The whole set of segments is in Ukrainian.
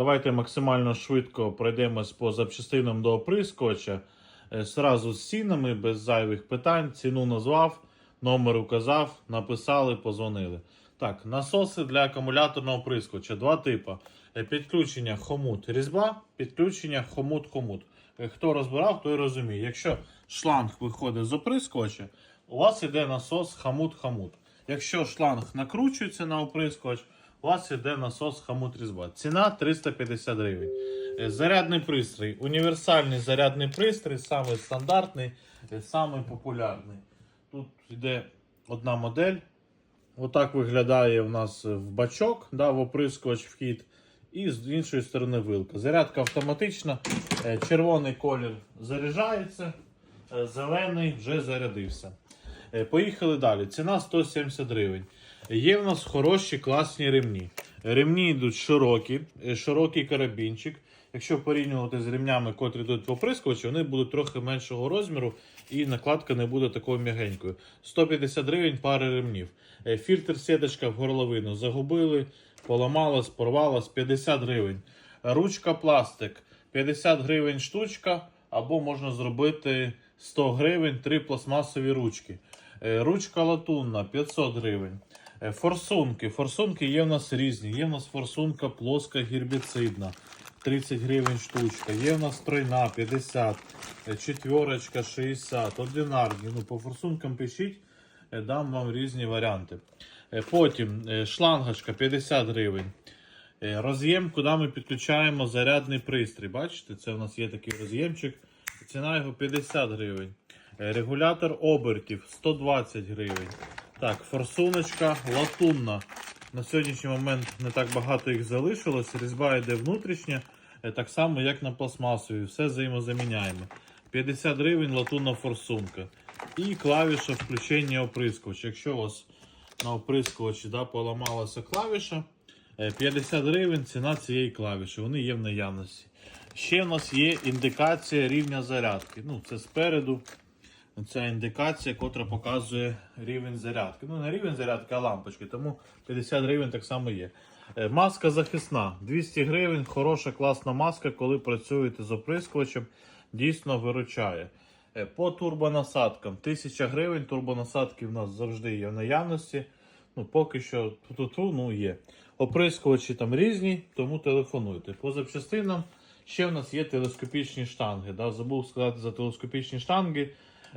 Давайте максимально швидко пройдемось по запчастинам до оприскувача. Е, Сразу з цінами, без зайвих питань. Ціну назвав, номер указав, написали, позвонили. Так, насоси для акумуляторного оприскувача. Два типи. Е, Підключення хомут різьба, підключення хомут-хомут. Е, Хто розбирав, той розуміє. Якщо шланг виходить з оприскувача, у вас йде насос хамут-хамут. Якщо шланг накручується на оприскувач, у вас йде насос хамут різьба. Ціна 350 гривень. Е, Зарядний пристрій. Універсальний зарядний пристрій, самий стандартний, е, самий популярний. Тут йде одна модель. Отак виглядає у нас в бачок, да, в оприскувач вхід. І з іншої сторони вилка. Зарядка автоматична. Е, Червоний колір заряджається, е, зелений вже зарядився. Е, Поїхали далі. Ціна 170 гривень. Є в нас хороші класні ремні. Ремні йдуть широкі, е, широкий карабінчик. Якщо порівнювати з ремнями, котрі йдуть в оприскувачі, вони будуть трохи меншого розміру і накладка не буде такою м'ягенькою. 150 гривень пари ремнів. Е, Фільтр сіточка в горловину загубили, поламалась, порвалась 50 гривень. Ручка пластик 50 гривень штучка, або можна зробити 100 гривень три пластмасові ручки. Е, Ручка латунна 500 гривень. Е, Форсунки. Форсунки є в нас різні. Є в нас форсунка плоска гербіцидна. 30 гривень штучка. Є в нас тройна 50, е, четверочка 60, одинарні. Ну, по форсункам пишіть, дам вам різні варіанти. Потім шлангочка 50 гривень. Роз'єм, куди ми підключаємо зарядний пристрій. Бачите, це у нас є такий роз'ємчик. Ціна його 50 гривень. Е, Регулятор обертів 120 гривень. Так, форсуночка латунна. На сьогоднішній момент не так багато їх залишилось. Різьба йде внутрішня, е, так само, як на пластмасові. Все взаємозаміняємо. 50 гривень латунна форсунка. І клавіша включення оприскувача. Якщо у вас на оприскувачі да, поламалася клавіша, е, 50 гривень ціна цієї клавіші. Вони є в наявності. Ще в нас є індикація рівня зарядки. Ну, це спереду. Ця індикація, котра показує рівень зарядки. Ну, не рівень зарядки, а лампочки, тому 50 гривень так само є. Е, Маска захисна 200 гривень, хороша класна маска, коли працюєте з оприскувачем, дійсно виручає. Е, По турбонасадкам 1000 гривень. Турбонасадки в нас завжди є в наявності. Ну, поки що тут ну, є. Оприскувачі там різні, тому телефонуйте. По запчастинам ще в нас є телескопічні штанги. Да? Забув сказати за телескопічні штанги.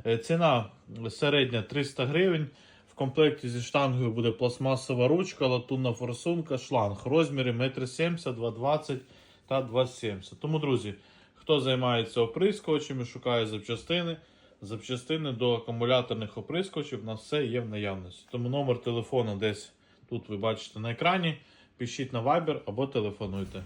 Е, Ціна середня 300 гривень. В комплекті зі штангою буде пластмасова ручка, латунна форсунка, шланг. Розміри 1,70 м, 2,20 та 2,70 Тому, друзі, хто займається оприскувачами, шукає запчастини. Запчастини до акумуляторних оприскувачів у нас все є в наявності. Тому номер телефону десь тут ви бачите на екрані. Пишіть на Viber або телефонуйте.